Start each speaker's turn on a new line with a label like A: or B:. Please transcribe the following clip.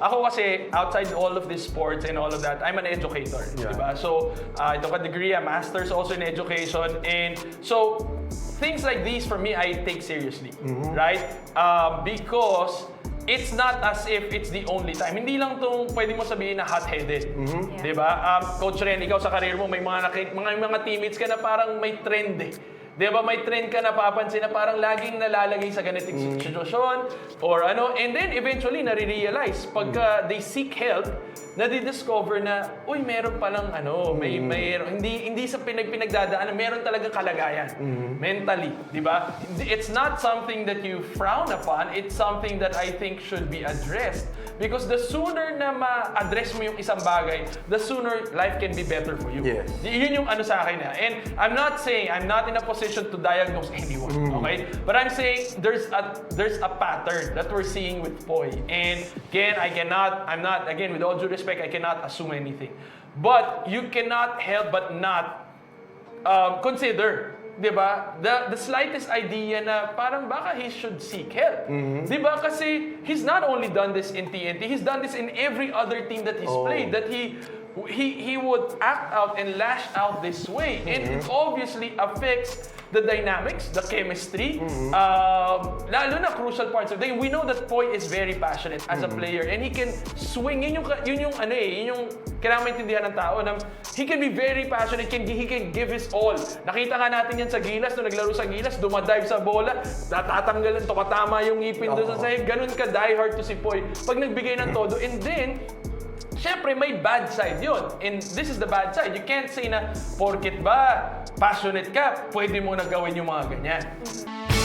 A: ako kasi, outside all of these sports and all of that, I'm an educator.
B: Yeah.
A: Diba? So, uh, I took a degree, a master's also in education. And so, things like these for me, I take seriously. Right? Um, because it's not as if it's the only time. Hindi lang tong pwede mo sabihin na hot-headed.
C: Yeah.
A: Di ba? Um, Coach Ren, ikaw sa karir mo, may mga, naki- mga, mga teammates ka na parang may trend eh. Di ba? May trend ka na papansin na parang laging nalalagay sa ganitong sitwasyon or ano. And then eventually, nare-realize pagka they seek help, nadi-discover na, uy, meron palang ano, may, may, hindi, hindi sa pinag pinagdadaanan, meron talagang kalagayan. Mentally, di ba? It's not something that you frown upon, it's something that I think should be addressed. Because the sooner na ma-address mo yung isang bagay, the sooner life can be better for you.
B: Yes.
A: Y- Yun yung ano sa akin na. And I'm not saying, I'm not in a position to diagnose anyone, okay? But I'm saying there's a there's a pattern that we're seeing with Poy. And again, I cannot, I'm not, again, with all due respect, I cannot assume anything. But you cannot help but not um, consider, 'di ba? The the slightest idea na parang baka he should seek help help. 'Di ba? Kasi he's not only done this in TNT, he's done this in every other team that he's
B: Oh.
A: played that he he he would act out and lash out this way. And it obviously affects the dynamics, the chemistry, um, lalo na crucial parts of the game. We know that Poy is very passionate as a player and he can swing. Yun yung, yun yung ano eh, yun yung kailangan maintindihan ng tao na he can be very passionate, can, he can give his all. Nakita nga natin yan sa Gilas, nung naglaro sa Gilas, dumadive sa bola, tatatanggalan, tumatama yung ngipin doon sa sahig. Ganun ka diehard to si Poy. Pag nagbigay ng todo, and then, Siyempre, may bad side yun. And this is the bad side. You can't say na, porket ba passionate ka, pwede mo na gawin yung mga ganyan.